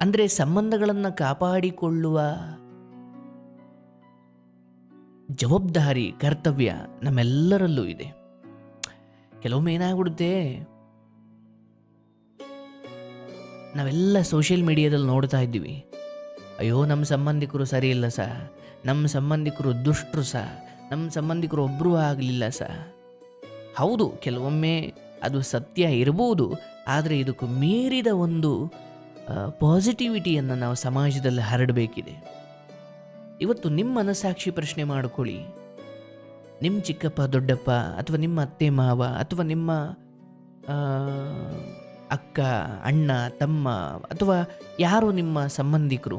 ಅಂದರೆ ಸಂಬಂಧಗಳನ್ನು ಕಾಪಾಡಿಕೊಳ್ಳುವ ಜವಾಬ್ದಾರಿ, ಕರ್ತವ್ಯ ನಮ್ಮೆಲ್ಲರಲ್ಲೂ ಇದೆ. ಕೆಲವೊಮ್ಮೆ ಏನಾಗ್ಬಿಡುತ್ತೆ? ನಾವೆಲ್ಲ ಸೋಷಿಯಲ್ ಮೀಡಿಯಾದಲ್ಲಿ ನೋಡ್ತಾ ಇದ್ದೀವಿ. ಅಯ್ಯೋ ನಮ್ಮ ಸಂಬಂಧಿಕರು ಸರಿ ಇಲ್ಲ ಸ. ನಮ್ಮ ಸಂಬಂಧಿಕರು ದುಷ್ಟರು ಸ. ನಮ್ಮ ಸಂಬಂಧಿಕರು ಒಬ್ಬರೂ ಆಗಲಿಲ್ಲ ಸ. ಹೌದು, ಕೆಲವೊಮ್ಮೆ ಅದು ಸತ್ಯ ಇರಬಹುದು ಆದರೆ ಇದಕ್ಕೂ ಮೀರಿದ ಒಂದು ಪಾಸಿಟಿವಿಟಿಯನ್ನು ನಾವು ಸಮಾಜದಲ್ಲಿ ಹರಡಬೇಕಿದೆ. ಇವತ್ತು ನಿಮ್ಮ ಮನಸ್ಸಾಕ್ಷಿ ಪ್ರಶ್ನೆ ಮಾಡಿಕೊಳ್ಳಿ. ನಿಮ್ಮ ಚಿಕ್ಕಪ್ಪ, ದೊಡ್ಡಪ್ಪ ಅಥವಾ ನಿಮ್ಮ ಅತ್ತೆ, ಮಾವ ಅಥವಾ ನಿಮ್ಮ ಅಕ್ಕ, ಅಣ್ಣ, ತಮ್ಮ ಅಥವಾ ಯಾರು ನಿಮ್ಮ ಸಂಬಂಧಿಕರು,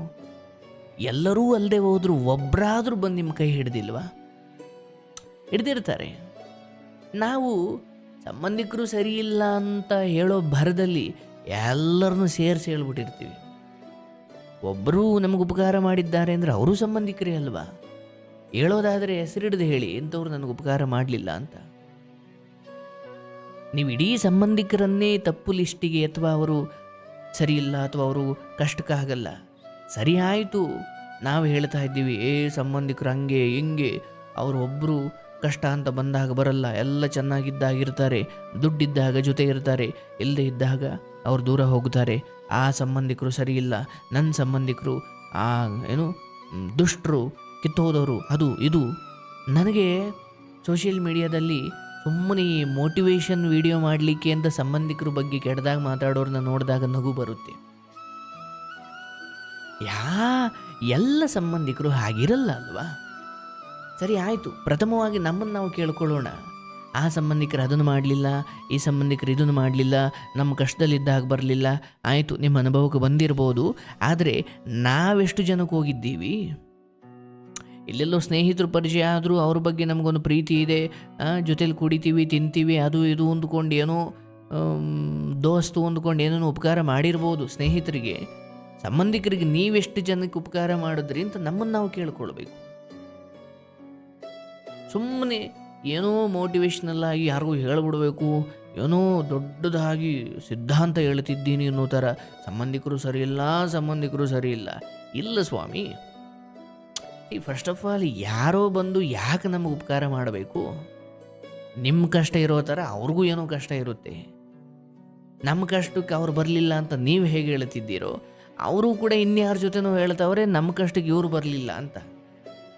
ಎಲ್ಲರೂ ಅಲ್ಲದೆ ಹೋದರೂ ಒಬ್ಬರಾದರೂ ಬಂದು ನಿಮ್ಮ ಕೈ ಹಿಡ್ದಿಲ್ವಾ? ಹಿಡ್ದಿರ್ತಾರೆ. ನಾವು ಸಂಬಂಧಿಕರು ಸರಿ ಇಲ್ಲ ಅಂತ ಹೇಳೋ ಭರದಲ್ಲಿ ಎಲ್ಲರನ್ನೂ ಸೇರಿಸಿ ಹೇಳ್ಬಿಟ್ಟಿರ್ತೀವಿ. ಒಬ್ಬರು ನಮಗೆ ಉಪಕಾರ ಮಾಡಿದ್ದಾರೆ ಅಂದರೆ ಅವರು ಸಂಬಂಧಿಕರೇ ಅಲ್ವಾ? ಹೇಳೋದಾದರೆ ಹೆಸರಿಡ್ದು ಹೇಳಿ ಎಂಥವ್ರು ನನಗೆ ಉಪಕಾರ ಮಾಡಲಿಲ್ಲ ಅಂತ. ನೀವು ಇಡೀ ಸಂಬಂಧಿಕರನ್ನೇ ತಪ್ಪು ಲಿಸ್ಟಿಗೆ ಅಥವಾ ಅವರು ಸರಿ ಇಲ್ಲ ಅಥವಾ ಅವರು ಕಷ್ಟಕ್ಕಾಗಲ್ಲ ಸರಿ ಆಯಿತು, ನಾವು ಹೇಳ್ತಾ ಇದ್ದೀವಿ, ಏ ಸಂಬಂಧಿಕರು ಹಂಗೆ, ಹಿಂಗೆ, ಅವರು ಒಬ್ಬರು ಕಷ್ಟ ಅಂತ ಬಂದಾಗ ಬರಲ್ಲ, ಎಲ್ಲ ಚೆನ್ನಾಗಿದ್ದಾಗಿರ್ತಾರೆ, ದುಡ್ಡಿದ್ದಾಗ ಜೊತೆ ಇರ್ತಾರೆ ಇಲ್ಲದೆ ಇದ್ದಾಗ ಅವ್ರು ದೂರ ಹೋಗ್ತಾರೆ ಆ ಸಂಬಂಧಿಕರು ಸರಿ ಇಲ್ಲ ನನ್ನ ಸಂಬಂಧಿಕರು, ಆ, ಏನು ದುಷ್ಟರು, ಕಿತ್ತೋದವರು, ಅದು, ಇದು. ನನಗೆ ಸೋಷಿಯಲ್ ಮೀಡಿಯಾದಲ್ಲಿ ಸುಮ್ಮನೆ ಮೋಟಿವೇಶನ್ ವಿಡಿಯೋ ಮಾಡಲಿಕ್ಕೆ ಅಂತ ಸಂಬಂಧಿಕರ ಬಗ್ಗೆ ಕೆಡ್ದಾಗ ಮಾತಾಡೋರನ್ನ ನೋಡಿದಾಗ ನಗು ಬರುತ್ತೆ. ಯಾ, ಎಲ್ಲ ಸಂಬಂಧಿಕರು ಹಾಗಿರಲ್ಲ ಅಲ್ವಾ? ಸರಿ, ಆಯಿತು. ಪ್ರಥಮವಾಗಿ ನಮ್ಮನ್ನು ನಾವು ಕೇಳ್ಕೊಳ್ಳೋಣ. ಆ ಸಂಬಂಧಿಕರು ಅದನ್ನು ಮಾಡಲಿಲ್ಲ, ಈ ಸಂಬಂಧಿಕರು ಇದನ್ನು ಮಾಡಲಿಲ್ಲ, ನಮ್ಮ ಕಷ್ಟದಲ್ಲಿದ್ದಾಗ ಬರಲಿಲ್ಲ. ಆಯಿತು, ನಿಮ್ಮ ಅನುಭವಕ್ಕೆ ಬಂದಿರ್ಬೋದು. ಆದರೆ ನಾವೆಷ್ಟು ಜನಕ್ಕೆ ಹೋಗಿದ್ದೀವಿ? ಎಲ್ಲೆಲ್ಲೋ ಸ್ನೇಹಿತರು ಪರಿಚಯ ಆದರೂ ಅವ್ರ ಬಗ್ಗೆ ನಮಗೊಂದು ಪ್ರೀತಿ ಇದೆ. ಜೊತೇಲಿ ಕುಡಿತೀವಿ, ತಿಂತೀವಿ, ಅದು ಇದು ಅಂದ್ಕೊಂಡು ಏನೋ ದೋಸ್ತು ಅಂದ್ಕೊಂಡು ಏನೇನೋ ಉಪಕಾರ ಮಾಡಿರ್ಬೋದು ಸ್ನೇಹಿತರಿಗೆ. ಸಂಬಂಧಿಕರಿಗೆ ನೀವೆಷ್ಟು ಜನಕ್ಕೆ ಉಪಕಾರ ಮಾಡಿದ್ರಿ ಅಂತ ನಮ್ಮನ್ನು ನಾವು ಕೇಳ್ಕೊಳ್ಬೇಕು. ಸುಮ್ಮನೆ ಏನೋ ಮೋಟಿವೇಶ್ನಲ್ ಆಗಿ ಯಾರಿಗೂ ಹೇಳ್ಬಿಡಬೇಕು, ಏನೋ ದೊಡ್ಡದಾಗಿ ಸಿದ್ಧಾಂತ ಹೇಳ್ತಿದ್ದೀನಿ ಅನ್ನೋ ಥರ. ಸಂಬಂಧಿಕರು ಸರಿ ಇಲ್ಲ, ಸಂಬಂಧಿಕರು ಸರಿ ಇಲ್ಲ. ಸ್ವಾಮಿ. ಈ ಫಸ್ಟ್ ಆಫ್ ಆಲ್ ಯಾರೋ ಬಂದು ಯಾಕೆ ನಮಗೆ ಉಪಕಾರ ಮಾಡಬೇಕು? ನಿಮ್ಮ ಕಷ್ಟ ಇರೋ ಥರ ಅವ್ರಿಗೂ ಏನೋ ಕಷ್ಟ ಇರುತ್ತೆ. ನಮ್ಮ ಕಷ್ಟಕ್ಕೆ ಅವ್ರು ಬರಲಿಲ್ಲ ಅಂತ ನೀವು ಹೇಗೆ ಹೇಳ್ತಿದ್ದೀರೋ, ಅವರು ಕೂಡ ಇನ್ಯಾರ ಜೊತೆನೂ ಹೇಳ್ತಾವ್ರೆ ನಮ್ಮ ಕಷ್ಟಕ್ಕೆ ಇವರು ಬರಲಿಲ್ಲ ಅಂತ.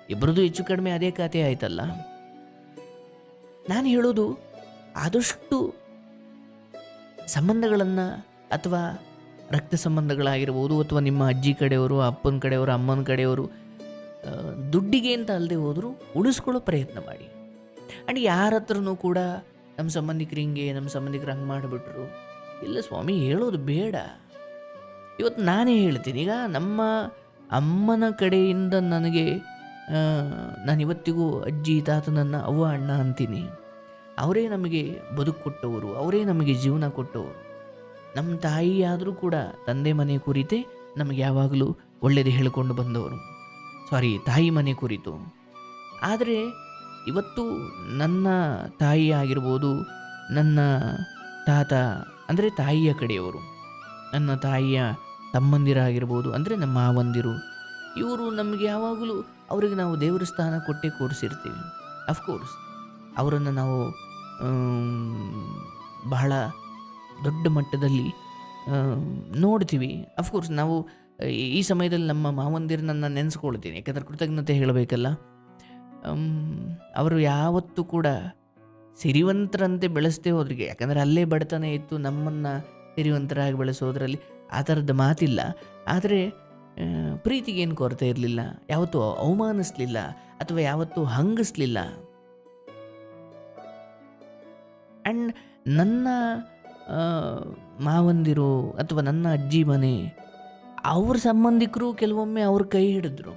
ಇಬ್ಬರದು ಹೆಚ್ಚು ಕಡಿಮೆ ಅದೇ ಕಥೆ ಆಯ್ತಲ್ಲ? ನಾನು ಹೇಳೋದು ಆದಷ್ಟು ಸಂಬಂಧಗಳನ್ನು ಅಥವಾ ರಕ್ತ ಸಂಬಂಧಗಳಾಗಿರ್ಬೋದು ಅಥವಾ ನಿಮ್ಮ ಅಜ್ಜಿ ಕಡೆಯವರು, ಅಪ್ಪನ ಕಡೆಯವರು, ಅಮ್ಮನ ಕಡೆಯವರು ದುಡ್ಡಿಗೆ ಅಂತ ಅಲ್ಲದೆ ಹೋದರೂ ಉಳಿಸ್ಕೊಳ್ಳೋ ಪ್ರಯತ್ನ ಮಾಡಿ. ಆ್ಯಂಡ್ ಯಾರ ಹತ್ರನೂ ಕೂಡ ನಮ್ಮ ಸಂಬಂಧಿಕರು ಹಿಂಗೆ, ನಮ್ಮ ಸಂಬಂಧಿಕರು ಹಂಗೆ ಮಾಡಿಬಿಟ್ರು. ಇಲ್ಲ ಸ್ವಾಮಿ, ಹೇಳೋದು ಬೇಡ. ಇವತ್ತು ನಾನೇ ಹೇಳ್ತೀನಿ. ಈಗ ನಮ್ಮ ಅಮ್ಮನ ಕಡೆಯಿಂದ ನನಗೆ ಆ, ನಾನು ಇವತ್ತಿಗೂ ಅಜ್ಜಿ ತಾತನನ್ನು ಅವ್ವ ಅಣ್ಣ ಅಂತೀನಿ. ಅವರೇ ನಮಗೆ ಬದುಕು ಕೊಟ್ಟವರು ಅವರೇ ನಮಗೆ ಜೀವನ ಕೊಟ್ಟವರು. ನಮ್ಮ ತಾಯಿಯಾದರೂ ಕೂಡ ತಂದೆ ಮನೆ ಕುರಿತೇ ನಮಗೆ ಯಾವಾಗಲೂ ಒಳ್ಳೆಯದು ಹೇಳಿಕೊಂಡು ಬಂದವರು. ಸಾರಿ ತಾಯಿ ಮನೆ ಕುರಿತು. ಆದರೆ ಇವತ್ತು ನನ್ನ ತಾಯಿ ಆಗಿರ್ಬೋದು ನನ್ನ ತಾತ ಅಂದರೆ ತಾಯಿಯ ಕಡೆಯವರು ನನ್ನ ತಾಯಿಯ ತಮ್ಮಂದಿರಾಗಿರ್ಬೋದು ಅಂದರೆ ನಮ್ಮ ಮಾವಂದಿರು ಇವರು ನಮಗೆ ಯಾವಾಗಲೂ ಅವರಿಗೆ ನಾವು ದೇವರ ಸ್ಥಾನ ಕೊಟ್ಟು ಕೂರಿಸಿರ್ತೀವಿ. ಅಫ್ಕೋರ್ಸ್ ಅವರನ್ನು ನಾವು ಬಹಳ ದೊಡ್ಡ ಮಟ್ಟದಲ್ಲಿ ನೋಡ್ತೀವಿ. ಅಫ್ಕೋರ್ಸ್ ನಾವು ಈ- ಸಮಯದಲ್ಲಿ ನಮ್ಮ ಮಾವಂದಿರನ್ನ ನೆನೆಸ್ಕೊಳ್ತೀನಿ. ಯಾಕಂದ್ರೆ ಕೃತಜ್ಞತೆ ಹೇಳಬೇಕಲ್ಲ. ಅವರು ಯಾವತ್ತೂ ಕೂಡ ಸಿರಿವಂತರಂತೆ ಬೆಳೆಸ್ತೇವೆ ಹೋದ್ರಿಗೆ, ಯಾಕಂದರೆ ಅಲ್ಲೇ ಬಡತನ ಇತ್ತು ನಮ್ಮನ್ನು ಸಿರಿವಂತರಾಗಿ ಬೆಳೆಸೋದ್ರಲ್ಲಿ ಆ ಥರದ ಮಾತಿಲ್ಲ. ಆದರೆ ಪ್ರೀತಿಗೇನು ಕೊರತೆ ಇರಲಿಲ್ಲ. ಯಾವತ್ತೂ ಅವಮಾನಿಸ್ಲಿಲ್ಲ ಅಥವಾ ಯಾವತ್ತೂ ಹಂಗಿಸ್ಲಿಲ್ಲ. ಆ್ಯಂಡ್ ನನ್ನ ಮಾವಂದಿರು ಅಥವಾ ನನ್ನ ಅಜ್ಜಿ ಮನೆ, ಅವ್ರ ಸಂಬಂಧಿಕರು ಕೆಲವೊಮ್ಮೆ ಅವ್ರ ಕೈ ಹಿಡಿದ್ರು?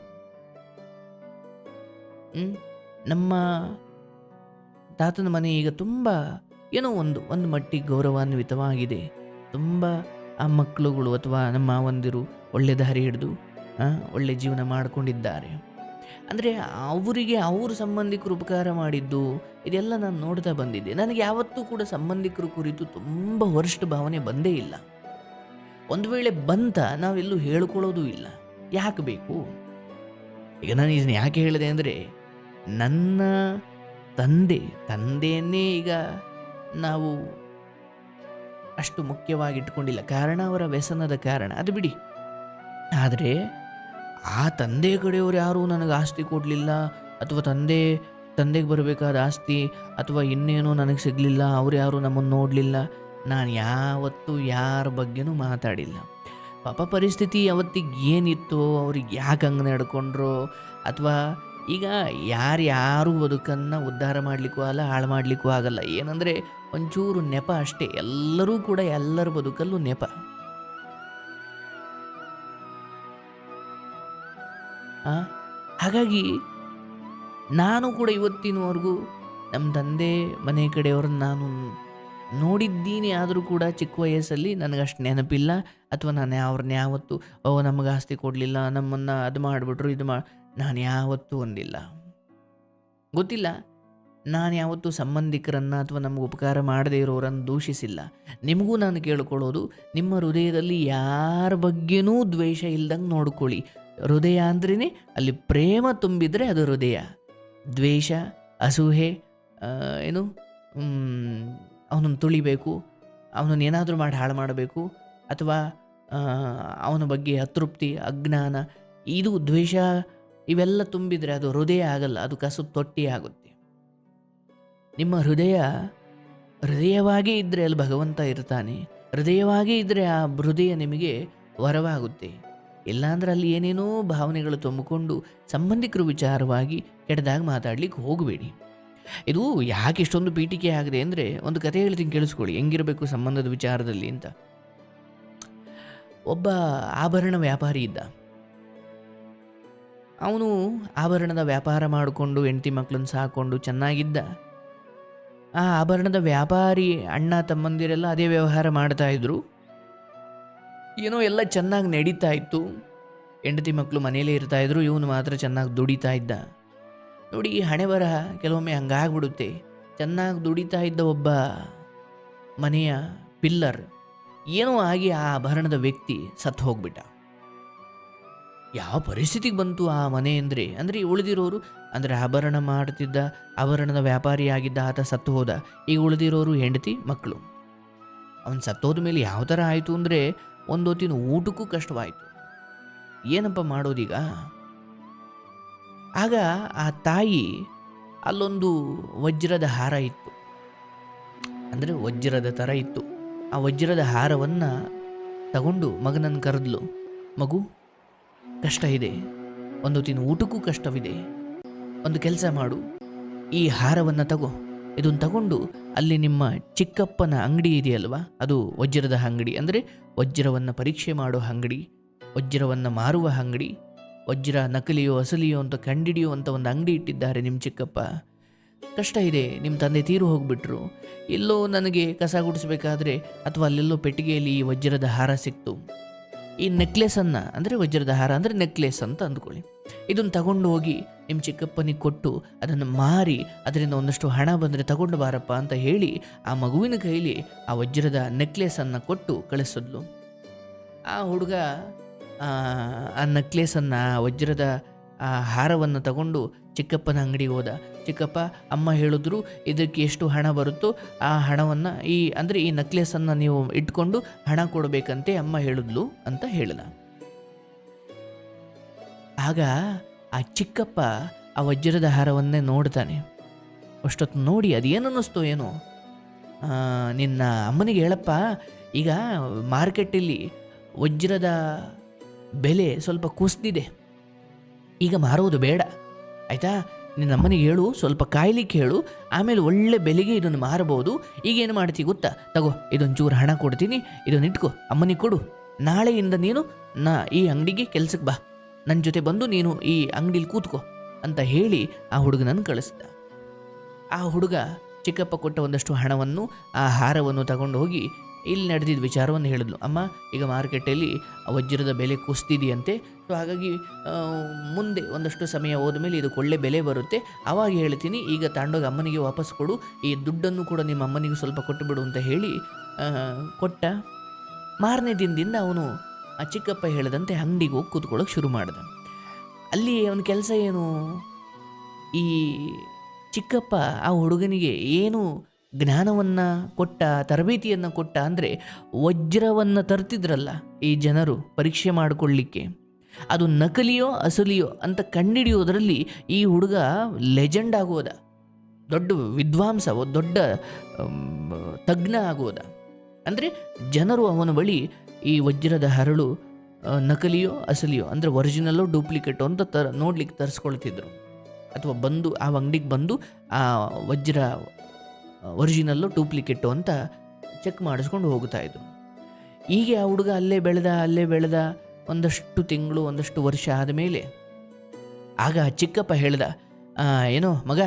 ನಮ್ಮ ತಾತನ ಮನೆ ಈಗ ತುಂಬ, ಏನೋ ಒಂದು ಒಂದು ಮಟ್ಟಿಗೆ ಗೌರವಾನ್ವಿತವಾಗಿದೆ. ತುಂಬ ಆ ಮಕ್ಕಳುಗಳು ಅಥವಾ ನಮ್ಮ ಮಾವಂದಿರು ಒಳ್ಳೆ ದಾರಿ ಹಿಡಿದು ಒಳ್ಳೆ ಜೀವನ ಮಾಡಿಕೊಂಡಿದ್ದಾರೆ. ಅಂದರೆ ಅವರಿಗೆ ಅವ್ರ ಸಂಬಂಧಿಕರು ಉಪಕಾರ ಮಾಡಿದ್ದು, ಇದೆಲ್ಲ ನಾನು ನೋಡ್ತಾ ಬಂದಿದ್ದೆ. ನನಗೆ ಯಾವತ್ತೂ ಕೂಡ ಸಂಬಂಧಿಕರು ಕುರಿತು ತುಂಬ ವರ್ಷ ಭಾವನೆ ಬಂದೇ ಇಲ್ಲ. ಒಂದು ವೇಳೆ ಬಂತ, ನಾವೆಲ್ಲೂ ಹೇಳ್ಕೊಳ್ಳೋದು ಇಲ್ಲ. ಯಾಕೆ ಬೇಕು? ಈಗ ನಾನು ಇದನ್ನ ಯಾಕೆ ಹೇಳಿದೆ ಅಂದರೆ, ನನ್ನ ತಂದೆ, ತಂದೆಯನ್ನೇ ಈಗ ನಾವು ಅಷ್ಟು ಮುಖ್ಯವಾಗಿ ಇಟ್ಕೊಂಡಿಲ್ಲ ಕಾರಣ ಅವರ ವ್ಯಸನದ ಕಾರಣ. ಅದು ಬಿಡಿ. ಆದರೆ ಆ ತಂದೆ ಕಡೆಯವರು ಯಾರೂ ನನಗೆ ಆಸ್ತಿ ಕೊಡಲಿಲ್ಲ ಅಥವಾ ತಂದೆ, ತಂದೆಗೆ ಬರಬೇಕಾದ ಆಸ್ತಿ ಅಥವಾ ಇನ್ನೇನೋ ನನಗೆ ಸಿಗಲಿಲ್ಲ, ಅವ್ರು ಯಾರೂ ನಮ್ಮನ್ನು ನೋಡಲಿಲ್ಲ. ನಾನು ಯಾವತ್ತೂ ಯಾರ ಬಗ್ಗೆನೂ ಮಾತಾಡಿಲ್ಲ. ಪಾಪ ಪರಿಸ್ಥಿತಿ ಅವತ್ತಿಗೆ ಏನಿತ್ತು, ಅವ್ರಿಗೆ ಯಾಕೆ ಹಂಗೆ ನಡ್ಕೊಂಡ್ರು ಅಥವಾ ಈಗ ಯಾರು ಯಾರು ಬದುಕನ್ನು ಉದ್ಧಾರ ಮಾಡಲಿಕ್ಕೂ ಆಗಲ್ಲ ಹಾಳು ಮಾಡಲಿಕ್ಕೂ ಆಗಲ್ಲ. ಏನಂದರೆ ಒಂಚೂರು ನೆಪ ಅಷ್ಟೇ. ಎಲ್ಲರೂ ಕೂಡ ಎಲ್ಲರ ಬದುಕಲ್ಲೂ ನೆಪ. ಹಾಗಾಗಿ ನಾನು ಕೂಡ ಇವತ್ತಿನವರೆಗೂ ನಮ್ಮ ತಂದೆ ಮನೆ ಕಡೆಯವ್ರನ್ನ ನಾನು ನೋಡಿದ್ದೀನಿ. ಆದರೂ ಕೂಡ ಚಿಕ್ಕ ವಯಸ್ಸಲ್ಲಿ ನನಗಷ್ಟು ನೆನಪಿಲ್ಲ. ಅಥವಾ ನಾನು ಅವ್ರನ್ನ ಯಾವತ್ತು, ಓ, ನಮಗೆ ಆಸ್ತಿ ಕೊಡಲಿಲ್ಲ, ನಮ್ಮನ್ನು ಅದು ಮಾಡಿಬಿಟ್ರು, ಇದು ಮಾ ನಾನು ಯಾವತ್ತೂ ಒಂದಿಲ್ಲ ಗೊತ್ತಿಲ್ಲ. ನಾನು ಯಾವತ್ತೂ ಸಂಬಂಧಿಕರನ್ನು ಅಥವಾ ನಮಗೆ ಉಪಕಾರ ಮಾಡದೇ ಇರೋರನ್ನು ದೂಷಿಸಿಲ್ಲ. ನಿಮಗೂ ನಾನು ಕೇಳ್ಕೊಳ್ಳೋದು, ನಿಮ್ಮ ಹೃದಯದಲ್ಲಿ ಯಾರ ಬಗ್ಗೆನೂ ದ್ವೇಷ ಇಲ್ದಂಗೆ ನೋಡ್ಕೊಳ್ಳಿ. ಹೃದಯ ಅಂದ್ರೇ ಅಲ್ಲಿ ಪ್ರೇಮ ತುಂಬಿದರೆ ಅದು ಹೃದಯ. ದ್ವೇಷ, ಅಸೂಹೆ ಏನು ಅವನನ್ನು ತುಳಿಬೇಕು, ಅವನನ್ನು ಏನಾದರೂ ಮಾಡಿ ಹಾಳು ಮಾಡಬೇಕು, ಅಥವಾ ಅವನ ಬಗ್ಗೆ ಅತೃಪ್ತಿ, ಅಜ್ಞಾನ, ಇದು ದ್ವೇಷ, ಇವೆಲ್ಲ ತುಂಬಿದರೆ ಅದು ಹೃದಯ ಆಗಲ್ಲ, ಅದು ಕಸು ತೊಟ್ಟಿ ಆಗುತ್ತೆ. ನಿಮ್ಮ ಹೃದಯ ಹೃದಯವಾಗೇ ಇದ್ದರೆ ಅಲ್ಲಿ ಭಗವಂತ ಇರ್ತಾನೆ, ಹೃದಯವಾಗಿ ಇದ್ದರೆ ಆ ಹೃದಯ ನಿಮಗೆ ವರವಾಗುತ್ತೆ. ಇಲ್ಲಾಂದ್ರೆ ಅಲ್ಲಿ ಏನೇನೋ ಭಾವನೆಗಳು ತುಂಬಿಕೊಂಡು ಸಂಬಂಧಿಕರು ವಿಚಾರವಾಗಿ ಕೆಟ್ಟದಾಗ ಮಾತಾಡ್ಲಿಕ್ಕೆ ಹೋಗಬೇಡಿ. ಇದು ಯಾಕೆ ಇಷ್ಟೊಂದು ಪೀಠಿಕೆ ಆಗಿದೆ ಅಂದರೆ ಒಂದು ಕತೆ ಹೇಳ್ತೀನಿ ಕೇಳಿಸ್ಕೊಳ್ಳಿ. ಹೆಂಗಿರಬೇಕು ಸಂಬಂಧದ ವಿಚಾರದಲ್ಲಿ ಅಂತ. ಒಬ್ಬ ಆಭರಣ ವ್ಯಾಪಾರಿ ಇದ್ದ. ಅವನು ಆಭರಣದ ವ್ಯಾಪಾರ ಮಾಡಿಕೊಂಡು ಹೆಂಡತಿ ಮಕ್ಕಳನ್ನು ಸಾಕೊಂಡು ಚೆನ್ನಾಗಿದ್ದ. ಆ ಆಭರಣದ ವ್ಯಾಪಾರಿ ಅಣ್ಣ ತಮ್ಮಂದಿರೆಲ್ಲ ಅದೇ ವ್ಯವಹಾರ ಮಾಡ್ತಾ ಇದ್ರು. ಏನೋ ಎಲ್ಲ ಚೆನ್ನಾಗಿ ನಡೀತಾ ಇತ್ತು. ಹೆಂಡತಿ ಮಕ್ಕಳು ಮನೆಯಲ್ಲೇ ಇರ್ತಾ ಇದ್ರು, ಇವನು ಮಾತ್ರ ಚೆನ್ನಾಗಿ ದುಡಿತಾ ಇದ್ದ. ನೋಡಿ, ಈ ಹಣೆ ಬರಹ ಕೆಲವೊಮ್ಮೆ ಹಂಗಾಗ್ಬಿಡುತ್ತೆ. ಚೆನ್ನಾಗಿ ದುಡಿತಾ ಇದ್ದ ಒಬ್ಬ ಮನೆಯ ಪಿಲ್ಲರ್ ಏನೋ ಆಗಿ ಆ ಆಭರಣದ ವ್ಯಕ್ತಿ ಸತ್ತು ಹೋಗ್ಬಿಟ್ಟ. ಯಾವ ಪರಿಸ್ಥಿತಿಗೆ ಬಂತು ಆ ಮನೆ ಅಂದರೆ? ಅಂದರೆ ಉಳಿದಿರೋರು ಅಂದರೆ ಆಭರಣ ಮಾಡ್ತಿದ್ದ, ಆಭರಣದ ವ್ಯಾಪಾರಿಯಾಗಿದ್ದ ಆತ ಸತ್ತು ಹೋದ. ಈಗ ಉಳಿದಿರೋರು ಹೆಂಡತಿ ಮಕ್ಕಳು ಅವನು ಸತ್ತೋದ ಮೇಲೆ ಯಾವ ಥರ ಆಯಿತು ಅಂದರೆ ಒಂದು ಹೊತ್ತಿನ ಊಟಕ್ಕೂ ಕಷ್ಟವಾಯಿತು. ಏನಪ್ಪ ಮಾಡೋದೀಗ? ಆಗ ಆ ತಾಯಿ ಅಲ್ಲೊಂದು ವಜ್ರದ ಹಾರ ಇತ್ತು. ಅಂದರೆ ವಜ್ರದ ಥರ ಇತ್ತು. ಆ ವಜ್ರದ ಹಾರವನ್ನು ತಗೊಂಡು ಮಗನನ್ನು ಕರೆದ್ಲು, ಮಗು, ಕಷ್ಟ ಇದೆ. ಒಂದು ಹೊತ್ತಿನ ಊಟಕ್ಕೂ ಕಷ್ಟವಿದೆ. ಒಂದು ಕೆಲಸ ಮಾಡು. ಈ ಹಾರವನ್ನು ತಗೋ. ಇದನ್ನು ತಗೊಂಡು ಅಲ್ಲಿ ನಿಮ್ಮ ಚಿಕ್ಕಪ್ಪನ ಅಂಗಡಿ ಇದೆಯಲ್ವಾ? ಅದು ವಜ್ರದ ಅಂಗಡಿ. ಅಂದರೆ ವಜ್ರವನ್ನು ಪರೀಕ್ಷೆ ಮಾಡೋ ಅಂಗಡಿ, ವಜ್ರವನ್ನು ಮಾರುವ ಅಂಗಡಿ, ವಜ್ರ ನಕಲಿಯೋ ಅಸಲಿಯೋ ಅಂತ ಕಂಡಿಡಿಯೋ ಅಂತ ಒಂದು ಅಂಗಡಿ ಇಟ್ಟಿದ್ದಾರೆ ನಿಮ್ಮ ಚಿಕ್ಕಪ್ಪ. ಕಷ್ಟ ಇದೆ, ನಿಮ್ಮ ತಂದೆ ತೀರು ಹೋಗ್ಬಿಟ್ರು. ಎಲ್ಲೋ ನನಗೆ ಕಸ ಗುಡಿಸಬೇಕಾದ್ರೆ ಅಥವಾ ಅಲ್ಲೆಲ್ಲೋ ಪೆಟ್ಟಿಗೆಯಲ್ಲಿ ಈ ವಜ್ರದ ಹಾರ ಸಿಕ್ತು. ಈ ನೆಕ್ಲೆಸನ್ನು ಅಂದರೆ ವಜ್ರದ ಹಾರ ಅಂದರೆ ನೆಕ್ಲೆಸ್ ಅಂತ ಅಂದ್ಕೊಳ್ಳಿ. ಇದನ್ನು ತಗೊಂಡು ಹೋಗಿ ನಿಮ್ಮ ಚಿಕ್ಕಪ್ಪನಿಗೆ ಕೊಟ್ಟು ಅದನ್ನು ಮಾರಿ ಅದರಿಂದ ಒಂದಷ್ಟು ಹಣ ಬಂದರೆ ತಗೊಂಡು ಬಾರಪ್ಪ ಅಂತ ಹೇಳಿ ಆ ಮಗುವಿನ ಕೈಲಿ ಆ ವಜ್ರದ ನೆಕ್ಲೆಸನ್ನು ಕೊಟ್ಟು ಕಳಿಸಿದ್ಲು. ಆ ಹುಡುಗ ಆ, ನೆಕ್ಲೆಸನ್ನು ಆ ವಜ್ರದ ಆ ಹಾರವನ್ನು ತಗೊಂಡು ಚಿಕ್ಕಪ್ಪನ ಅಂಗಡಿಗೆ ಹೋದ. ಚಿಕ್ಕಪ್ಪ ಅಮ್ಮ ಹೇಳಿದ್ರು ಇದಕ್ಕೆ ಎಷ್ಟು ಹಣ ಬರುತ್ತೋ ಆ ಹಣವನ್ನು ಈ ಅಂದರೆ ಈ ನೆಕ್ಲೆಸನ್ನು ನೀವು ಇಟ್ಕೊಂಡು ಹಣ ಕೊಡಬೇಕಂತೆ ಅಮ್ಮ ಹೇಳಿದ್ಲು ಅಂತ ಹೇಳಿದ. ಆಗ ಆ ಚಿಕ್ಕಪ್ಪ ಆ ವಜ್ರದ ಹಾರವನ್ನೇ ನೋಡ್ತಾನೆ. ಅಷ್ಟೊತ್ತು ನೋಡಿ ಅದೇನು ಅನ್ನಿಸ್ತು ಏನೋ? ನಿನ್ನ ಅಮ್ಮನಿಗೆ ಹೇಳಪ್ಪ, ಈಗ ಮಾರ್ಕೆಟಲ್ಲಿ ವಜ್ರದ ಬೆಲೆ ಸ್ವಲ್ಪ ಕುಸಿದಿದೆ. ಈಗ ಮಾರೋದು ಬೇಡ. ಆಯಿತಾ? ನಿನ್ನ ಅಮ್ಮನಿಗೆ ಹೇಳು, ಸ್ವಲ್ಪ ಕಾಯ್ಲಿಕ್ಕೆ ಹೇಳು, ಆಮೇಲೆ ಒಳ್ಳೆ ಬೆಲೆಗೆ ಇದನ್ನು ಮಾರಬಹುದು. ಈಗೇನು ಮಾಡ್ತೀವಿ ಗೊತ್ತಾ? ತಗೋ ಇದೊಂದು ಚೂರು ಹಣ ಕೊಡ್ತೀನಿ ಇದನ್ನು ಇಟ್ಕೋ ಅಮ್ಮನಿಗೆ ಕೊಡು. ನಾಳೆಯಿಂದ ನೀನು ನಾ ಈ ಅಂಗಡಿಗೆ ಕೆಲ್ಸಕ್ಕೆ ಬಾ. ನನ್ನ ಜೊತೆ ಬಂದು ನೀನು ಈ ಅಂಗಡಿಲಿ ಕೂತ್ಕೋ ಅಂತ ಹೇಳಿ ಆ ಹುಡುಗನನ್ನು ಕಳಿಸಿದ. ಆ ಹುಡುಗ ಚಿಕ್ಕಪ್ಪ ಕೊಟ್ಟ ಒಂದಷ್ಟು ಹಣವನ್ನು, ಆ ಹಾರವನ್ನು ತಗೊಂಡು ಹೋಗಿ ಇಲ್ಲಿ ನಡೆದಿದ್ದ ವಿಚಾರವನ್ನು ಹೇಳಿದ್ಲು. ಅಮ್ಮ, ಈಗ ಮಾರ್ಕೆಟಲ್ಲಿ ವಜ್ರದ ಬೆಲೆ ಕುಸ್ತಿದೆಯಂತೆ, ಸೊ ಹಾಗಾಗಿ ಮುಂದೆ ಒಂದಷ್ಟು ಸಮಯ ಹೋದ್ಮೇಲೆ ಇದಕ್ಕೆ ಒಳ್ಳೆ ಬೆಲೆ ಬರುತ್ತೆ. ಆವಾಗ ಹೇಳ್ತೀನಿ, ಈಗ ತಾಂಡೋಗಿ ಅಮ್ಮನಿಗೆ ವಾಪಸ್ ಕೊಡು. ಈ ದುಡ್ಡನ್ನು ಕೂಡ ನಿಮ್ಮ ಅಮ್ಮನಿಗೆ ಸ್ವಲ್ಪ ಕೊಟ್ಟು ಬಿಡು ಅಂತ ಹೇಳಿ ಕೊಟ್ಟ. ಮಾರನೇ ದಿನದಿಂದ ಅವನು ಆ ಚಿಕ್ಕಪ್ಪ ಹೇಳಿದಂತೆ ಅಂಗಡಿಗೆ ಹೋಗಿ ಕೂತ್ಕೊಳ್ಳೋಕೆ ಶುರು ಮಾಡಿದ. ಅಲ್ಲಿ ಅವನ ಕೆಲಸ ಏನು? ಈ ಚಿಕ್ಕಪ್ಪ ಆ ಹುಡುಗನಿಗೆ ಏನು ಜ್ಞಾನವನ್ನು ಕೊಟ್ಟ, ತರಬೇತಿಯನ್ನು ಕೊಟ್ಟ ಅಂದರೆ ವಜ್ರವನ್ನು ತರ್ತಿದ್ರಲ್ಲ ಈ ಜನರು ಪರೀಕ್ಷೆ ಮಾಡಿಕೊಳ್ಳಿಕ್ಕೆ. ಅದು ನಕಲಿಯೋ ಅಸಲಿಯೋ ಅಂತ ಕಂಡಿಡಿಯೋದರಲ್ಲಿ ಈ ಹುಡುಗ ಲೆಜೆಂಡ್ ಆಗೋದ. ದೊಡ್ಡ ವಿದ್ವಾಂಸ, ದೊಡ್ಡ ತಜ್ಞ ಆಗೋದ. ಅಂದರೆ ಜನರು ಅವನ ಬಳಿ ಈ ವಜ್ರದ ಹರಳು ನಕಲಿಯೋ ಅಸಲಿಯೋ, ಅಂದರೆ ಒರಿಜಿನಲ್ಲೋ ಡೂಪ್ಲಿಕೇಟೋ ಅಂತ ತರ ನೋಡ್ಲಿಕ್ಕೆ ತರಿಸ್ಕೊಳ್ತಿದ್ರು. ಅಥವಾ ಬಂದು, ಆ ಅಂಗಡಿಗೆ ಬಂದು, ಆ ವಜ್ರ ಒರಿಜಿನಲ್ಲು ಡೂಪ್ಲಿಕೇಟು ಅಂತ ಚೆಕ್ ಮಾಡಿಸ್ಕೊಂಡು ಹೋಗ್ತಾ ಇದ್ರು. ಹೀಗೆ ಆ ಹುಡುಗ ಅಲ್ಲೇ ಬೆಳೆದ ಅಲ್ಲೇ ಬೆಳೆದ, ಒಂದಷ್ಟು ತಿಂಗಳು, ಒಂದಷ್ಟು ವರ್ಷ ಆದಮೇಲೆ, ಆಗ ಚಿಕ್ಕಪ್ಪ ಹೇಳ್ದ ಏನೋ ಮಗ,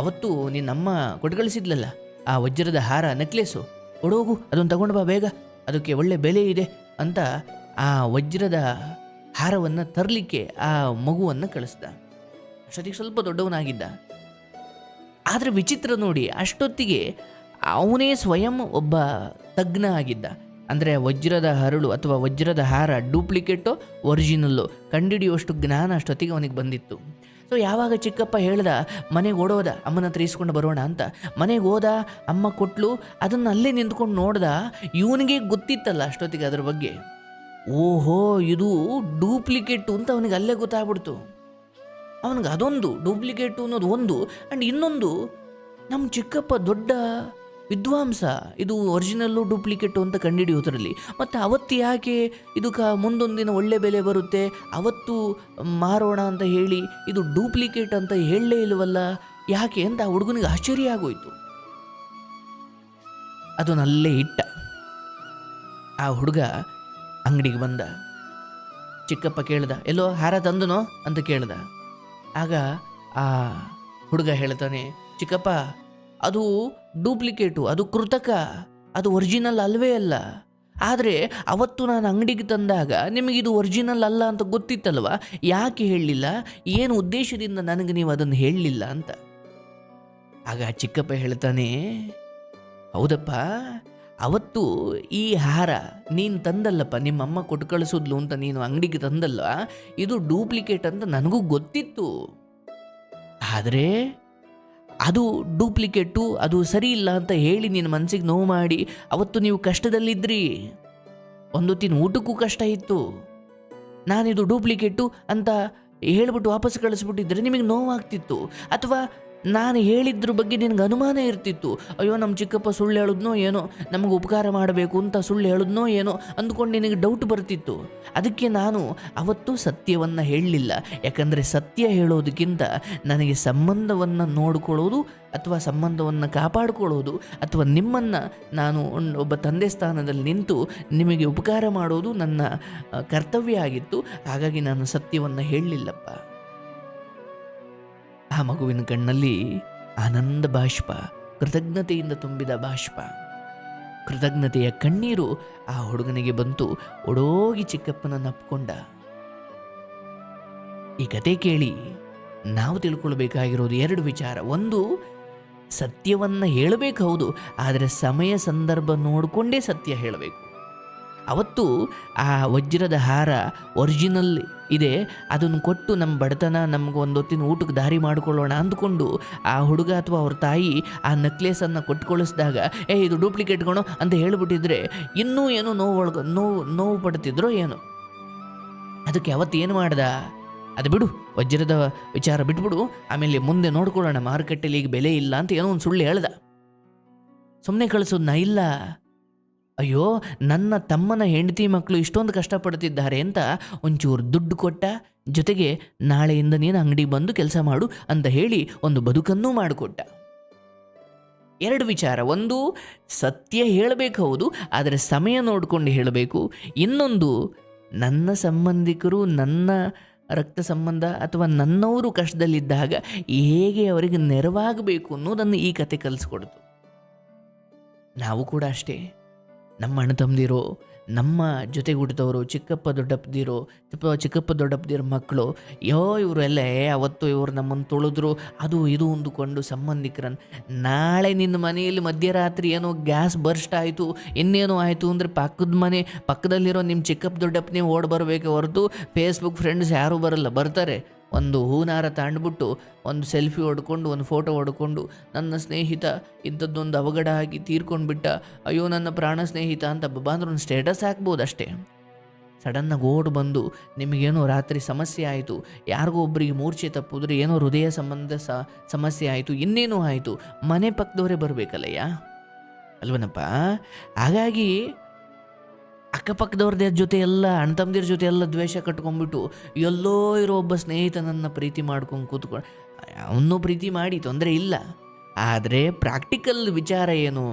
ಅವತ್ತು ನಿನ್ನಮ್ಮ ಕೊಟ್ಕಳಿಸಿದ್ಲಲ್ಲ, ಆ ವಜ್ರದ ಹಾರ ನೆಕ್ಲೆಸ್ಸು ಕೊಡೋಗು ಅದನ್ನು ತಗೊಂಡು ಬಾ ಬೇಗ. ಅದಕ್ಕೆ ಒಳ್ಳೆ ಬೆಲೆ ಇದೆ ಅಂತ ಆ ವಜ್ರದ ಹಾರವನ್ನು ತರಲಿಕ್ಕೆ ಆ ಮಗುವನ್ನು ಕಳಿಸ್ದ. ಅಷ್ಟೊತ್ತಿಗೆ ಸ್ವಲ್ಪ ದೊಡ್ಡವನಾಗಿದ್ದ. ಆದರೆ ವಿಚಿತ್ರ ನೋಡಿ, ಅಷ್ಟೊತ್ತಿಗೆ ಅವನೇ ಸ್ವಯಂ ಒಬ್ಬ ತಜ್ಞ ಆಗಿದ್ದ. ಅಂದರೆ ವಜ್ರದ ಹರಳು ಅಥವಾ ವಜ್ರದ ಹಾರ ಡೂಪ್ಲಿಕೇಟೋ ಒರಿಜಿನಲ್ಲು ಕಂಡಿಡಿಯುವಷ್ಟು ಜ್ಞಾನ ಅಷ್ಟೊತ್ತಿಗೆ ಅವನಿಗೆ ಬಂದಿತ್ತು. ಸೊ ಯಾವಾಗ ಚಿಕ್ಕಪ್ಪ ಹೇಳ್ದ, ಮನೆಗೆ ಓಡೋದ, ಅಮ್ಮನ ಹತ್ರ ಇಸ್ಕೊಂಡು ಬರೋಣ ಅಂತ. ಮನೆಗೆ ಹೋದ, ಅಮ್ಮ ಕೊಟ್ಲು, ಅದನ್ನು ಅಲ್ಲೇ ನಿಂತ್ಕೊಂಡು ನೋಡ್ದ, ಇವನಿಗೆ ಗೊತ್ತಿತ್ತಲ್ಲ ಅಷ್ಟೊತ್ತಿಗೆ ಅದ್ರ ಬಗ್ಗೆ. ಓಹೋ, ಇದು ಡೂಪ್ಲಿಕೇಟು ಅಂತ ಅವನಿಗೆ ಅಲ್ಲೇ ಗೊತ್ತಾಗ್ಬಿಡ್ತು. ಅವನಿಗೆ ಅದೊಂದು, ಡೂಪ್ಲಿಕೇಟು ಅನ್ನೋದು ಒಂದು ಆ್ಯಂಡ್ ಇನ್ನೊಂದು ನಮ್ಮ ಚಿಕ್ಕಪ್ಪ ದೊಡ್ಡ ವಿದ್ವಾಂಸ. ಇದು ಒರಿಜಿನಲ್ಲು ಡೂಪ್ಲಿಕೇಟು ಅಂತ ಕಂಡುಹಿಡಿಯೋದ್ರಲ್ಲಿ ಮತ್ತು ಅವತ್ತು ಯಾಕೆ ಇದು ಕ ಮುಂದೊಂದಿನ ಒಳ್ಳೆ ಬೆಲೆ ಬರುತ್ತೆ? ಅವತ್ತು ಮಾರೋಣ ಅಂತ ಹೇಳಿ ಇದು ಡೂಪ್ಲಿಕೇಟ್ ಅಂತ ಹೇಳಲೇ ಇಲ್ವಲ್ಲ ಯಾಕೆ ಅಂತ ಆ ಹುಡುಗನಿಗೆ ಆಶ್ಚರ್ಯ ಆಗೋಯ್ತು. ಅದನ್ನಲ್ಲೇ ಇಟ್ಟ ಆ ಹುಡುಗ ಅಂಗಡಿಗೆ ಬಂದ. ಚಿಕ್ಕಪ್ಪ ಕೇಳ್ದ, ಎಲ್ಲೋ, ಹಾರ ತಂದನೋ? ಅಂತ ಕೇಳ್ದ. ಆಗ ಆ ಹುಡುಗ ಹೇಳ್ತಾನೆ, ಚಿಕ್ಕಪ್ಪ ಅದು ಡೂಪ್ಲಿಕೇಟು, ಅದು ಕೃತಕ, ಅದು ಒರಿಜಿನಲ್ ಅಲ್ವೇ ಅಲ್ಲ. ಆದರೆ ಅವತ್ತು ನಾನು ಅಂಗಡಿಗೆ ತಂದಾಗ ನಿಮಗಿದು ಒರಿಜಿನಲ್ ಅಲ್ಲ ಅಂತ ಗೊತ್ತಿತ್ತಲ್ವ? ಯಾಕೆ ಹೇಳಲಿಲ್ಲ ಏನು ಉದ್ದೇಶದಿಂದ ನನಗೆ ನೀವು ಅದನ್ನು ಹೇಳಲಿಲ್ಲ ಅಂತ? ಆಗ ಚಿಕ್ಕಪ್ಪ ಹೇಳ್ತಾನೆ, ಹೌದಪ್ಪ, ಅವತ್ತು ಈ ಹಾರ ನೀನು ತಂದಲ್ಲಪ್ಪ, ನಿಮ್ಮಮ್ಮ ಕೊಟ್ಟು ಕಳಿಸಿದ್ಲು ಅಂತ ನೀನು ಅಂಗಡಿಗೆ ತಂದಲ್ಲ ಇದು ಡೂಪ್ಲಿಕೇಟ್ ಅಂತ ನನಗೂ ಗೊತ್ತಿತ್ತು. ಆದರೆ ಅದು ಡೂಪ್ಲಿಕೇಟು, ಅದು ಸರಿ ಇಲ್ಲ ಅಂತ ಹೇಳಿ ನಿನ್ನ ಮನಸ್ಸಿಗೆ ನೋವು ಮಾಡಿ, ಅವತ್ತು ನೀವು ಕಷ್ಟದಲ್ಲಿದ್ರಿ. ಒಂದೊತ್ತಿನ ಊಟಕ್ಕೂ ಕಷ್ಟ ಇತ್ತು. ನಾನಿದು ಡೂಪ್ಲಿಕೇಟು ಅಂತ ಹೇಳ್ಬಿಟ್ಟು ವಾಪಸ್ ಕಳಿಸ್ಬಿಟ್ಟಿದ್ರೆ ನಿಮಗೆ ನೋವಾಗ್ತಿತ್ತು. ಅಥವಾ ನಾನು ಹೇಳಿದ್ರ ಬಗ್ಗೆ ನಿನಗೆ ಅನುಮಾನ ಇರ್ತಿತ್ತು. ಅಯ್ಯೋ ನಮ್ಮ ಚಿಕ್ಕಪ್ಪ ಸುಳ್ಳು ಹೇಳಿದ್ನೋ ಏನೋ, ನಮಗೆ ಉಪಕಾರ ಮಾಡಬೇಕು ಅಂತ ಸುಳ್ಳು ಹೇಳಿದ್ನೋ ಏನೋ ಅಂದ್ಕೊಂಡು ನಿನಗೆ ಡೌಟ್ ಬರ್ತಿತ್ತು. ಅದಕ್ಕೆ ನಾನು ಅವತ್ತು ಸತ್ಯವನ್ನು ಹೇಳಲಿಲ್ಲ. ಯಾಕಂದರೆ ಸತ್ಯ ಹೇಳೋದಕ್ಕಿಂತ ನನಗೆ ಸಂಬಂಧವನ್ನು ನೋಡ್ಕೊಳ್ಳೋದು ಅಥವಾ ಸಂಬಂಧವನ್ನು ಕಾಪಾಡಿಕೊಳ್ಳೋದು ಅಥವಾ ನಿಮ್ಮನ್ನು ನಾನು ಒಬ್ಬ ತಂದೆ ಸ್ಥಾನದಲ್ಲಿ ನಿಂತು ನಿಮಗೆ ಉಪಕಾರ ಮಾಡೋದು ನನ್ನ ಕರ್ತವ್ಯ ಆಗಿತ್ತು. ಹಾಗಾಗಿ ನಾನು ಸತ್ಯವನ್ನು ಹೇಳಲಿಲ್ಲಪ್ಪ. ಆ ಮಗುವಿನ ಕಣ್ಣಲ್ಲಿ ಆನಂದ ಬಾಷ್ಪ, ಕೃತಜ್ಞತೆಯಿಂದ ತುಂಬಿದ ಬಾಷ್ಪ. ಕೃತಜ್ಞತೆಯ ಕಣ್ಣೀರು ಆ ಹುಡುಗನಿಗೆ ಬಂತು ಒಡೋಗಿ ಚಿಕ್ಕಪ್ಪನ ಅಪ್ಕೊಂಡ ಈ ಕತೆ ಕೇಳಿ ನಾವು ತಿಳ್ಕೊಳ್ಬೇಕಾಗಿರೋದು ಎರಡು ವಿಚಾರ. ಒಂದು, ಸತ್ಯವನ್ನು ಹೇಳಬೇಕು ಹೌದು ಆದರೆ ಸಮಯ, ಸಂದರ್ಭ ನೋಡಿಕೊಂಡೇ ಸತ್ಯ ಹೇಳಬೇಕು. ಅವತ್ತು ಆ ವಜ್ರದ ಹಾರ ಒರಿಜಿನಲ್ ಇದೆ. ಅದನ್ನು ಕೊಟ್ಟು ನಮ್ಮ ಬಡತನ ನಮ್ಗೆ ಒಂದು ಹೊತ್ತಿನ ಊಟಕ್ಕೆ ದಾರಿ ಮಾಡಿಕೊಳ್ಳೋಣ ಅಂದ್ಕೊಂಡು ಆ ಹುಡುಗ ಅಥವಾ ಅವ್ರ ತಾಯಿ ಆ ನೆಕ್ಲೆಸನ್ನು ಕೊಟ್ಕೊಳಿಸಿದಾಗ, ಏ, ಇದು ಡೂಪ್ಲಿಕೇಟ್ ಕಣೋ ಅಂತ ಹೇಳಿಬಿಟ್ಟಿದ್ರೆ ಇನ್ನೂ ಏನೋ ನೋವು ಒಳಗ, ನೋವು ನೋವು ಪಡ್ತಿದ್ರೋ ಏನು. ಅದಕ್ಕೆ ಅವತ್ತು ಏನು ಮಾಡ್ದ? ಅದು ಬಿಡು, ವಜ್ರದ ವಿಚಾರ ಬಿಟ್ಬಿಡು. ಆಮೇಲೆ ಮುಂದೆ ನೋಡ್ಕೊಳ್ಳೋಣ ಮಾರುಕಟ್ಟೆಯಲ್ಲಿ ಈಗ ಬೆಲೆ ಇಲ್ಲ ಅಂತ ಏನೋ ಒಂದು ಸುಳ್ಳು ಹೇಳ್ದ. ಸುಮ್ಮನೆ ಕಳಿಸೋದ್ನ ಇಲ್ಲ. ಅಯ್ಯೋ, ನನ್ನ ತಮ್ಮನ ಹೆಂಡತಿ ಮಕ್ಕಳು ಇಷ್ಟೊಂದು ಕಷ್ಟಪಡ್ತಿದ್ದಾರೆ ಅಂತ ಒಂಚೂರು ದುಡ್ಡು ಕೊಟ್ಟ, ಜೊತೆಗೆ ನಾಳೆಯಿಂದ ನೀನು ಅಂಗಡಿ ಬಂದು ಕೆಲಸ ಮಾಡು ಅಂತ ಹೇಳಿ ಒಂದು ಬದುಕನ್ನೂ ಮಾಡಿಕೊಟ್ಟ. ಎರಡು ವಿಚಾರ. ಒಂದು, ಸತ್ಯ ಹೇಳಬೇಕು ಹೌದು, ಆದರೆ ಸಮಯ ನೋಡಿಕೊಂಡು ಹೇಳಬೇಕು. ಇನ್ನೊಂದು, ನನ್ನ ಸಂಬಂಧಿಕರು ನನ್ನ ರಕ್ತ ಸಂಬಂಧ ಅಥವಾ ನನ್ನವರು ಕಷ್ಟದಲ್ಲಿದ್ದಾಗ ಹೇಗೆ ಅವರಿಗೆ ನೆರವಾಗಬೇಕು ಅನ್ನೋದನ್ನು ಈ ಕತೆ ಕಲಿಸ್ಕೊಡ್ತು. ನಾವು ಕೂಡ ಅಷ್ಟೇ. ನಮ್ಮ ಅಣ್ಣ ನಮ್ಮ ಹುಟ್ಟಿದವರು ಚಿಕ್ಕಪ್ಪ ದೊಡ್ಡಪ್ಪದಿರು ಚಿಕ್ಕ ಚಿಕ್ಕಪ್ಪ ದೊಡ್ಡಪ್ಪದಿರೋ ಮಕ್ಕಳು, ಯೋ ಇವರೆಲ್ಲ ಅವತ್ತು ಇವರು ನಮ್ಮನ್ನು ತೊಳೆದ್ರು. ಅದು ಇದು ಅಂದುಕೊಂಡು ಸಂಬಂಧಿಕರನ್ನು ನಾಳೆ ನಿನ್ನ ಮನೆಯಲ್ಲಿ ಮಧ್ಯರಾತ್ರಿ ಏನೋ ಗ್ಯಾಸ್ ಬರ್ಸ್ಟ್ ಆಯಿತು, ಇನ್ನೇನೋ ಆಯಿತು ಅಂದರೆ ಪಕ್ಕದ ಮನೆ, ಪಕ್ಕದಲ್ಲಿರೋ ನಿಮ್ಮ ಚಿಕ್ಕಪ್ಪ ದೊಡ್ಡಪ್ಪನೇ ಓಡ್ ಬರಬೇಕು ಹೊರತು ಫೇಸ್ಬುಕ್ ಫ್ರೆಂಡ್ಸ್ ಯಾರೂ ಬರಲ್ಲ, ಬರ್ತಾರೆ. ಒಂದು ಹೂನಾರ ತಾಂಡ್ಬಿಟ್ಟು ಒಂದು ಸೆಲ್ಫಿ ಹೊಡ್ಕೊಂಡು, ಒಂದು ಫೋಟೋ ಹೊಡ್ಕೊಂಡು ನನ್ನ ಸ್ನೇಹಿತ ಇಂಥದ್ದೊಂದು ಅವಘಡ ಆಗಿ ತೀರ್ಕೊಂಡ್ಬಿಟ್ಟ, ಅಯ್ಯೋ, ನನ್ನ ಪ್ರಾಣ ಸ್ನೇಹಿತ ಅಂತ ಬಂದ್ರೆ ಒಂದು ಸ್ಟೇಟಸ್ ಹಾಕ್ಬೋದು ಅಷ್ಟೇ ಸಡನ್ನಾಗಿ ಓಡ್ ಬಂದು ನಿಮಗೇನೋ ರಾತ್ರಿ ಸಮಸ್ಯೆ ಆಯಿತು, ಯಾರಿಗೋ ಒಬ್ಬರಿಗೆ ಮೂರ್ಛೆ ತಪ್ಪಿದ್ರೆ ಏನೋ ಹೃದಯ ಸಂಬಂಧ ಸ, ಸಮಸ್ಯೆ ಆಯಿತು, ಇನ್ನೇನೋ ಆಯಿತು, ಮನೆ ಪಕ್ಕದವರೇ ಬರಬೇಕಲ್ಲಯ್ಯ? ಅಲ್ವನಪ್ಪ? ಹಾಗಾಗಿ ಅಕ್ಕಪಕ್ಕದವ್ರದ್ದೇ ಜೊತೆ ಎಲ್ಲ, ಅಣ್ಣ ತಮ್ಮದಿರ ಜೊತೆ ಎಲ್ಲ ದ್ವೇಷ ಕಟ್ಕೊಂಡ್ಬಿಟ್ಟು ಎಲ್ಲೋ ಇರೋ ಒಬ್ಬ ಸ್ನೇಹಿತನನ್ನು ಪ್ರೀತಿ ಮಾಡ್ಕೊಂಡು ಕೂತ್ಕೊಂಡು ಅವನು ಪ್ರೀತಿ ಮಾಡಿ ತೊಂದರೆ ಇಲ್ಲ. ಆದರೆ ಪ್ರಾಕ್ಟಿಕಲ್ ವಿಚಾರ ಏನು?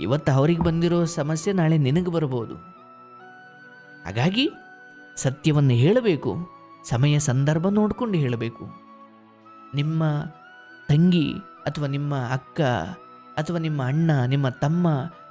ಇವತ್ತು ಅವ್ರಿಗೆ ಬಂದಿರೋ ಸಮಸ್ಯೆ ನಾಳೆ ನಿನಗೆ ಬರ್ಬೋದು. ಹಾಗಾಗಿ ಸತ್ಯವನ್ನು ಹೇಳಬೇಕು, ಸಮಯ ಸಂದರ್ಭ ನೋಡಿಕೊಂಡು ಹೇಳಬೇಕು. ನಿಮ್ಮ ತಂಗಿ ಅಥವಾ ನಿಮ್ಮ ಅಕ್ಕ ಅಥವಾ ನಿಮ್ಮ ಅಣ್ಣ, ನಿಮ್ಮ ತಮ್ಮ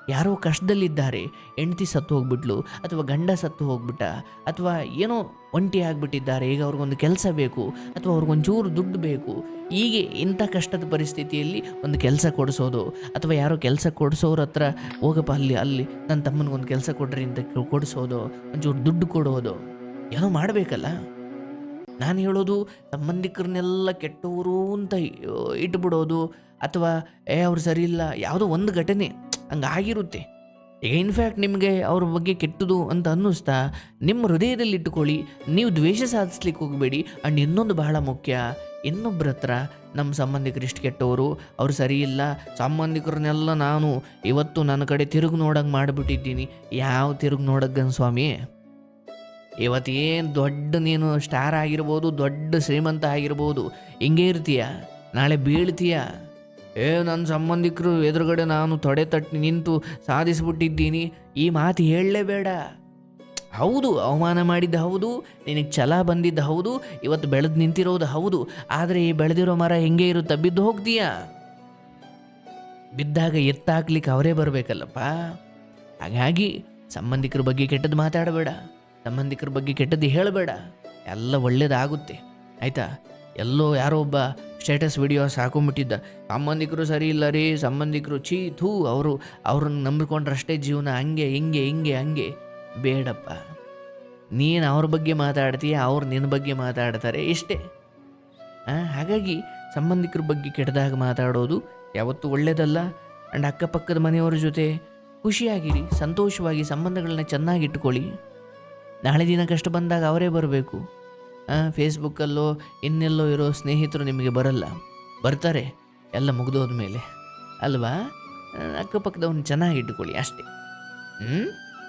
ಯಾರೋ ಕಷ್ಟದಲ್ಲಿದ್ದಾರೆ. ಹೆಂಡತಿ ಸತ್ತು ಹೋಗ್ಬಿಟ್ಲು, ಅಥವಾ ಗಂಡ ಸತ್ತು ಹೋಗ್ಬಿಟ್ಟ, ಅಥವಾ ಏನೋ ಒಂಟಿ ಆಗಿಬಿಟ್ಟಿದ್ದಾರೆ, ಈಗ ಅವ್ರಿಗೊಂದು ಕೆಲಸ ಬೇಕು, ಅಥವಾ ಅವ್ರಿಗೊಂಚೂರು ದುಡ್ಡು ಬೇಕು. ಹೀಗೆ ಇಂಥ ಕಷ್ಟದ ಪರಿಸ್ಥಿತಿಯಲ್ಲಿ ಒಂದು ಕೆಲಸ ಕೊಡಿಸೋದು, ಅಥವಾ ಯಾರೋ ಕೆಲಸ ಕೊಡಿಸೋರ ಹತ್ರ ಹೋಗಪ್ಪ, ಅಲ್ಲಿ ಅಲ್ಲಿ ನನ್ನ ತಮ್ಮನಿಗೊಂದು ಕೆಲಸ ಕೊಡ್ರಿ ಅಂತ ಕೊಡಿಸೋದು, ಒಂಚೂರು ದುಡ್ಡು ಕೊಡೋದು. ಏನೋ ಮಾಡಬೇಕಲ್ಲ? ನಾನು ಹೇಳೋದು ಸಂಬಂಧಿಕರನ್ನೆಲ್ಲ ಕೆಟ್ಟವರು ಅಂತ ಇಟ್ಬಿಡೋದು, ಅಥವಾ, ಏ, ಅವ್ರು ಸರಿ ಇಲ್ಲ ಯಾವುದೋ ಒಂದು ಘಟನೆ. ಹಂಗಾಗಿರುತ್ತೆ. ಈಗ ಇನ್ಫ್ಯಾಕ್ಟ್ ನಿಮಗೆ ಅವ್ರ ಬಗ್ಗೆ ಕೆಟ್ಟದು ಅಂತ ಅನ್ನಿಸ್ತಾ, ನಿಮ್ಮ ಹೃದಯದಲ್ಲಿ ಇಟ್ಟುಕೊಳ್ಳಿ ನೀವು ದ್ವೇಷ ಸಾಧಿಸ್ಲಿಕ್ಕೆ ಹೋಗಬೇಡಿ. ಆ್ಯಂಡ್ ಇನ್ನೊಂದು ಬಹಳ ಮುಖ್ಯ ಇನ್ನೊಬ್ಬರ ಹತ್ರ ನಮ್ಮ ಸಂಬಂಧಿಕರು ಇಷ್ಟು ಕೆಟ್ಟವರು, ಅವ್ರು ಸರಿ ಇಲ್ಲ, ಸಂಬಂಧಿಕರನ್ನೆಲ್ಲ ನಾನು ಇವತ್ತು ನನ್ನ ಕಡೆ ತಿರುಗಿ ನೋಡಂಗೆ ಮಾಡಿಬಿಟ್ಟಿದ್ದೀನಿ. ಯಾವ ತಿರುಗಿ ನೋಡಕ್ಕನ್ ಸ್ವಾಮಿ? ಇವತ್ತೇನು ದೊಡ್ಡ ನೀನು ಸ್ಟಾರ್ ಆಗಿರ್ಬೋದು, ದೊಡ್ಡ ಶ್ರೀಮಂತ ಆಗಿರ್ಬೋದು, ಹಿಂಗೆ ಇರ್ತೀಯ? ನಾಳೆ ಬೀಳ್ತೀಯ? ಏ ನನ್ನ ಸಂಬಂಧಿಕರು ಎದುರುಗಡೆ ನಾನು ತೊಡೆ ತಟ್ಟಿ ನಿಂತು ಸಾಧಿಸಿಬಿಟ್ಟಿದ್ದೀನಿ. ಈ ಮಾತು ಹೇಳಲೇಬೇಡ. ಹೌದು, ಅವಮಾನ ಮಾಡಿದ್ದು ಹೌದು, ನಿನಗೆ ಛಲ ಬಂದಿದ್ದು ಹೌದು, ಇವತ್ತು ಬೆಳೆದು ನಿಂತಿರೋದು ಹೌದು, ಆದರೆ ಈ ಬೆಳೆದಿರೋ ಮರ ಹೆಂಗೆ ಇರುತ್ತೆ? ಬಿದ್ದು ಹೋಗ್ತೀಯಾ? ಬಿದ್ದಾಗ ಎತ್ತಾಕ್ಲಿಕ್ಕೆ ಅವರೇ ಬರಬೇಕಲ್ಲಪ್ಪ. ಹಾಗಾಗಿ ಸಂಬಂಧಿಕರ ಬಗ್ಗೆ ಕೆಟ್ಟದ್ದು ಮಾತಾಡಬೇಡ, ಸಂಬಂಧಿಕರ ಬಗ್ಗೆ ಕೆಟ್ಟದ್ದು ಹೇಳಬೇಡ. ಎಲ್ಲ ಒಳ್ಳೇದಾಗುತ್ತೆ. ಆಯಿತಾ? ಎಲ್ಲೋ ಯಾರೋ ಒಬ್ಬ ಸ್ಟೇಟಸ್ ವಿಡಿಯೋಸ್ ಹಾಕೊಂಡ್ಬಿಟ್ಟಿದ್ದ ಸಂಬಂಧಿಕರು ಸರಿ ಇಲ್ಲ ರೀ, ಸಂಬಂಧಿಕರು ಛೀ, ಥೂ, ಅವರು, ಅವ್ರನ್ನ ನಂಬಿಕೊಂಡ್ರಷ್ಟೇ ಜೀವನ, ಹಂಗೆ, ಹಿಂಗೆ ಹಿಂಗೆ, ಹಂಗೆ. ಬೇಡಪ್ಪ. ನೀನು ಅವ್ರ ಬಗ್ಗೆ ಮಾತಾಡ್ತೀಯ, ಅವ್ರು ನಿನ್ನ ಬಗ್ಗೆ ಮಾತಾಡ್ತಾರೆ ಇಷ್ಟೇ. ಹಾಗಾಗಿ ಸಂಬಂಧಿಕರ ಬಗ್ಗೆ ಕೆಟ್ಟದಾಗ ಮಾತಾಡೋದು ಯಾವತ್ತೂ ಒಳ್ಳೆಯದಲ್ಲ ಆ್ಯಂಡ್ ಅಕ್ಕಪಕ್ಕದ ಮನೆಯವರ ಜೊತೆ ಖುಷಿಯಾಗಿರಿ, ಸಂತೋಷವಾಗಿ ಸಂಬಂಧಗಳನ್ನ ಚೆನ್ನಾಗಿಟ್ಕೊಳ್ಳಿ. ನಾಳೆ ದಿನ ಕಷ್ಟ ಬಂದಾಗ ಅವರೇ ಬರಬೇಕು. ಫೇಸ್ಬುಕ್ಕಲ್ಲೋ ಇನ್ನೆಲ್ಲೋ ಇರೋ ಸ್ನೇಹಿತರು ನಿಮಗೆ ಬರಲ್ಲ. ಬರ್ತಾರೆ, ಎಲ್ಲ ಮುಗಿದೋದ ಮೇಲೆ ಅಲ್ವಾ ಅಕ್ಕಪಕ್ಕದವ್ನ ಚೆನ್ನಾಗಿ ಇಟ್ಕೊಳ್ಳಿ ಅಷ್ಟೇ. ಹ್ಞೂ